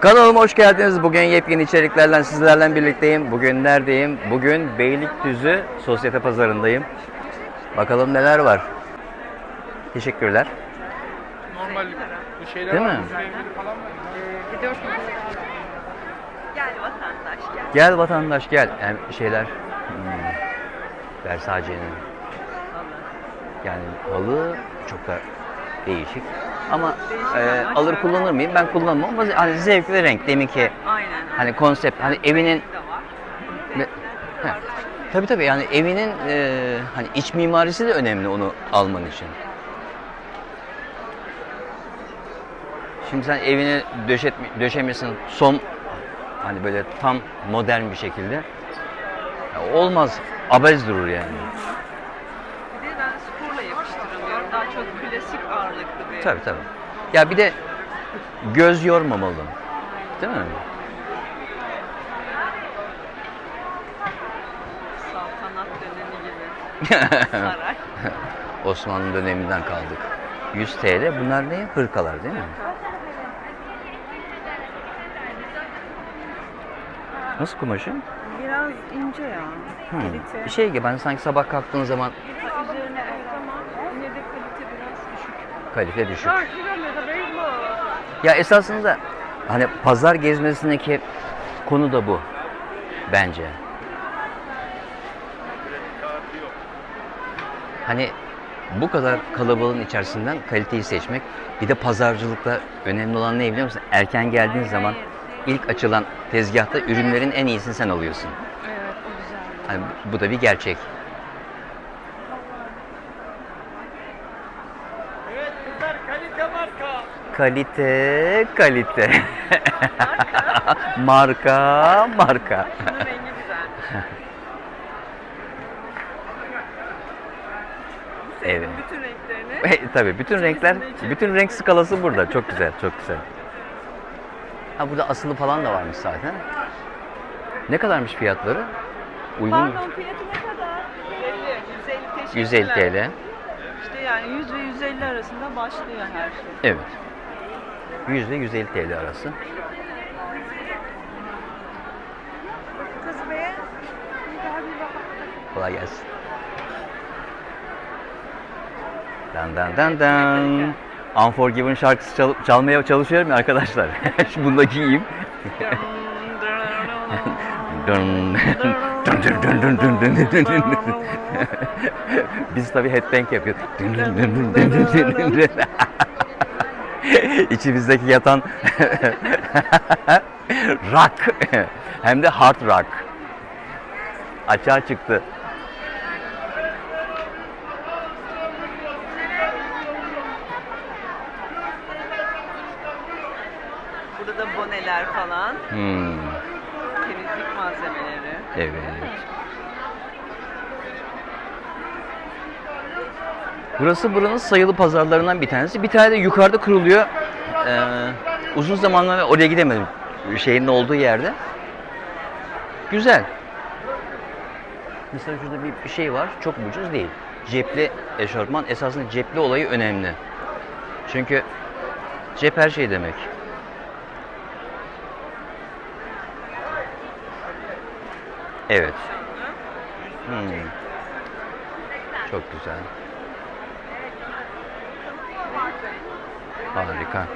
Kanalıma hoş geldiniz. Bugün yepyeni içeriklerle sizlerle birlikteyim. Bugün neredeyim? Bugün Beylikdüzü Sosyete Pazarındayım. Bakalım neler var. Teşekkürler. Normal bu şeyler Değil var, mi? Gel vatandaş gel. Gel vatandaş gel. Yani şeyler. Hmm, Versace'nin. Yani halı çok da değişik. Ama e, alır kullanır mıyım? Ben kullanmam ama hani zevk ve renk. Demin ki Aynen. hani konsept hani evinin Heh. Tabii tabii yani evinin e, hani iç mimarisi de önemli onu alman için. Şimdi sen evini döşet, döşemesin son hani böyle tam modern bir şekilde. Ya olmaz. Abez durur yani. Bir de ben sporla yapıştıramıyorum. Daha çok klasik ağırlıklı bir. Tabii tabii. Ya bir de göz yormamalı. Değil mi? Saltanat dönemi gibi. Saray. Osmanlı döneminden kaldık. 100 TL. Bunlar ne? Hırkalar değil mi? Nasıl kumaşı? Biraz ince ya. Hmm. Şey gibi ben sanki sabah kalktığın zaman Üzerine evet ama yine de kalite biraz düşük. Kalite düşük. Ya esasında hani pazar gezmesindeki konu da bu bence. Hani bu kadar kalabalığın içerisinden kaliteyi seçmek. Bir de pazarcılıkta önemli olan ne biliyor musun? Erken geldiğin zaman ilk açılan tezgahta ürünlerin en iyisini sen alıyorsun. Evet o güzel. Hani bu- bu da bir gerçek. Evet kızlar kalite marka. Kalite, kalite. marka, marka. Bunun rengi güzel. Evet. Bütün renklerini. E, Tabii bütün renkler, bütün renk skalası burada. Çok güzel, çok güzel. Ha burada asılı falan da varmış zaten. Ne kadarmış fiyatları? Uygun mu? Pardon fiyatı ne kadar? 150. 150 150 teşekkürler. TL. İşte yani 100 ve 150 arasında başlıyor her şey. Evet. 100 ile 150 TL arası. Kolay gelsin. Dan dan dan dan. Unforgiven şarkısı çal çalmaya çalışıyorum ya arkadaşlar. Bunda giyeyim. Biz tabii headbang yapıyoruz. İçimizdeki yatan rock. Hem de hard rock. Açığa çıktı. Burada da boneler falan, Hmm, temizlik malzemeleri. evet. Burası buranın sayılı pazarlarından bir tanesi. Bir tane de yukarıda kuruluyor. Ee, uzun zamanlar oraya gidemedim. Şeyin olduğu yerde. Güzel. Mesela şurada bir, bir şey var. Çok ucuz değil. Cepli eşofman. Esasında cepli olayı önemli. Çünkü cep her şey demek. Evet. Hmm. Çok güzel. Harika.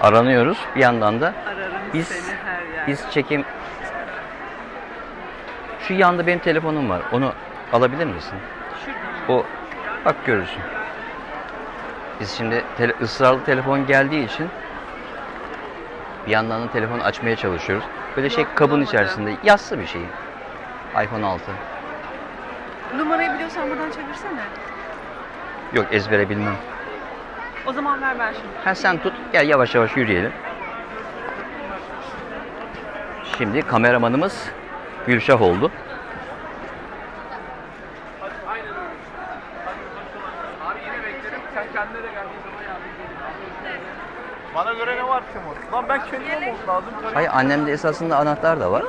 Aranıyoruz. Bir yandan da Ararım seni her biz çekim şu yanda benim telefonum var. Onu alabilir misin? Şurada. O bak görürsün. Biz şimdi tele, ısrarlı telefon geldiği için bir yandan da telefonu açmaya çalışıyoruz. Böyle şey Yok, kabın içerisinde yassı bir şey. iPhone 6. Numarayı biliyorsan buradan çevirsene. Yok ezbere bilmem. O zaman ver ben şimdi. Ha sen tut gel yavaş yavaş yürüyelim. Şimdi kameramanımız Gülşah oldu. Abi yine beklerim sen kendine de geldiğin zaman yardımcı olun. Bana göre ne var ki Umut? Lan ben kendim olsun lazım tabii. Hayır annemde esasında anahtar da var.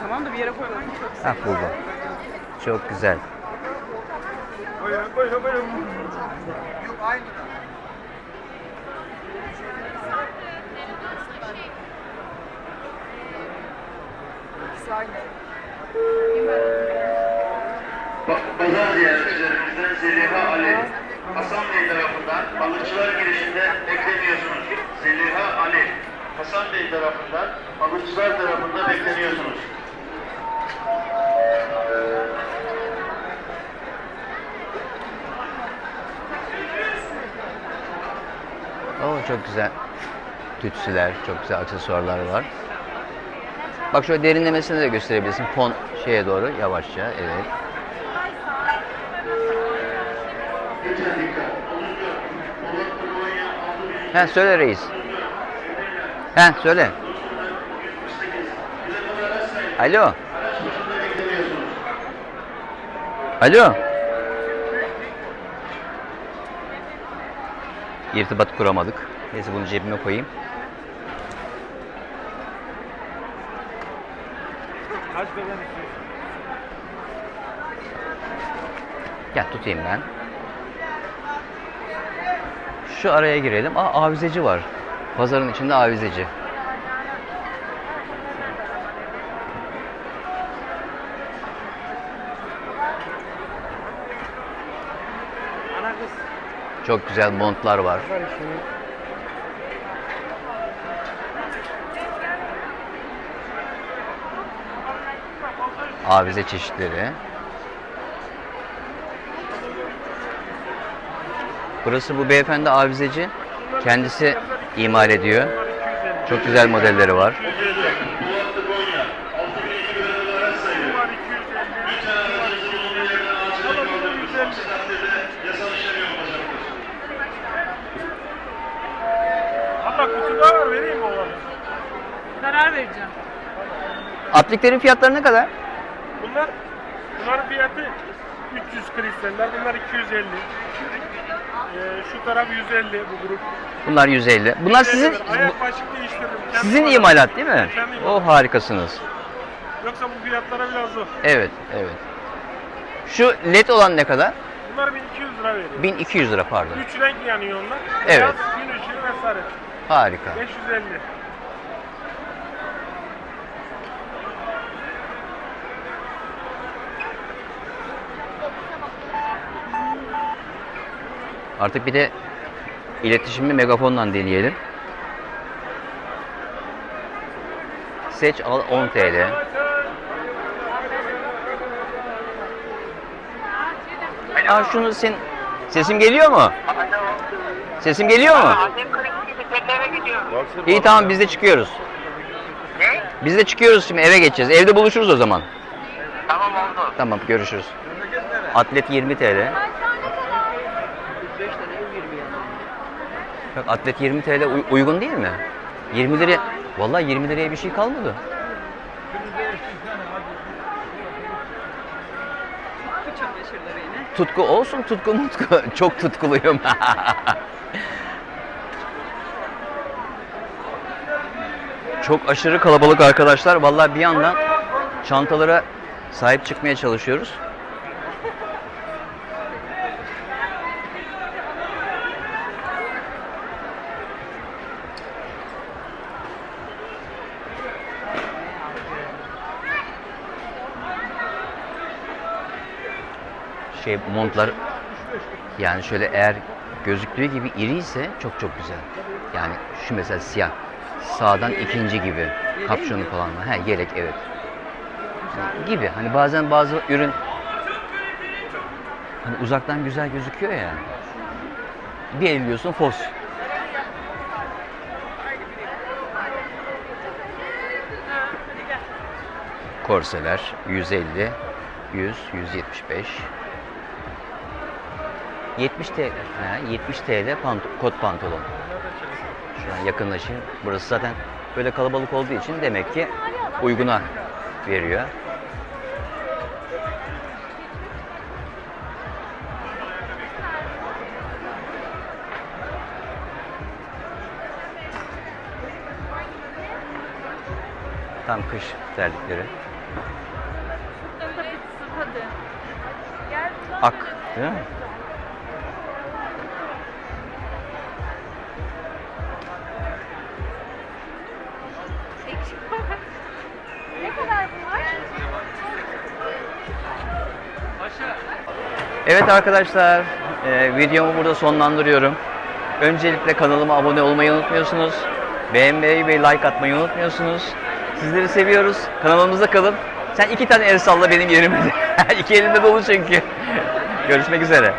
Tamam da bir yere koymak çok Ha buldum. Çok güzel. Buyurun buyurun buyurun. Pazar ziyaretçilerimizden Zeliha Ali Hasan Bey tarafından balıkçılar girişinde bekleniyorsunuz. Zeliha Ali Hasan Bey tarafından balıkçılar tarafında bekleniyorsunuz. Oo çok güzel. Tütsüler, çok güzel aksesuarlar var. Bak şöyle derinlemesine de gösterebilirsin. Fon şeye doğru yavaşça. Evet. Lütfen dikkat. 34. Polat Kolonya 6108 Ha söyle reis. Ha söyle. Alo. Alo. İrtibat kuramadık. Neyse bunu cebime koyayım. Kaç beden istiyorsun? Gel tutayım ben. Şu araya girelim. Aa avizeci var. Pazarın içinde avizeci. Çok güzel montlar var. Avize çeşitleri. Burası bu beyefendi avizeci. Kendisi imal ediyor. Çok güzel modelleri var. Polatlı Konya 6002 bölümde araç sayıyor. Var 250. Lütfen aracınızın bulunduğu yerden ağaçları kaldırınız. Aksi takdirde yasal işlem yapılacaktır. Hatta kutu da var vereyim mi oğlanı? Karar vereceğim. Apliklerin fiyatları ne kadar? Bunlar bunların fiyatı 300 kristaller. Bunlar 250. Ee, şu taraf 150 bu grup. Bunlar 150. Bunlar sizin Ayak başlık değiştirdim. Kendim sizin imalat değil mi? Kendi imalat. O harikasınız. Yoksa bu fiyatlara biraz zor. Evet, evet. Şu led olan ne kadar? Bunlar 1200 lira veriyor. 1200 lira pardon. 3 renk yanıyor onlar. Evet. Beyaz, gün ışığı ve sarı. Harika. 550. Artık bir de iletişimi megafonla deneyelim. Seç al 10 TL. Aa şunu sen sesim geliyor mu? Sesim geliyor mu? İyi tamam biz de çıkıyoruz. Ne? Biz de çıkıyoruz şimdi eve geçeceğiz. Evde buluşuruz o zaman. Tamam oldu. Tamam görüşürüz. Atlet 20 TL. Bak atlet 20 TL uy- uygun değil mi? 20 liraya Vallahi 20 liraya bir şey kalmadı. Tutku olsun tutku mutku. Çok tutkuluyum. Çok aşırı kalabalık arkadaşlar. Vallahi bir yandan çantalara sahip çıkmaya çalışıyoruz. Şey montlar yani şöyle eğer gözüktüğü gibi iri ise çok çok güzel. Yani şu mesela siyah. Sağdan ikinci gibi. Kapşonu falan var. He yelek evet. Gibi. Hani bazen bazı ürün hani uzaktan güzel gözüküyor ya. Bir elliyorsun fos. Korseler 150, 100, 175. 70 TL. Ha, 70 TL pant kot pantolon. Şu an yakınlaşayım. Burası zaten böyle kalabalık olduğu için demek ki uyguna veriyor. Tam kış terlikleri. Ak, değil mi? Evet arkadaşlar, e, videomu burada sonlandırıyorum. Öncelikle kanalıma abone olmayı unutmuyorsunuz. Beğenmeyi ve like atmayı unutmuyorsunuz. Sizleri seviyoruz. Kanalımızda kalın. Sen iki tane el salla benim yerime iki elimde dolu çünkü. Görüşmek üzere.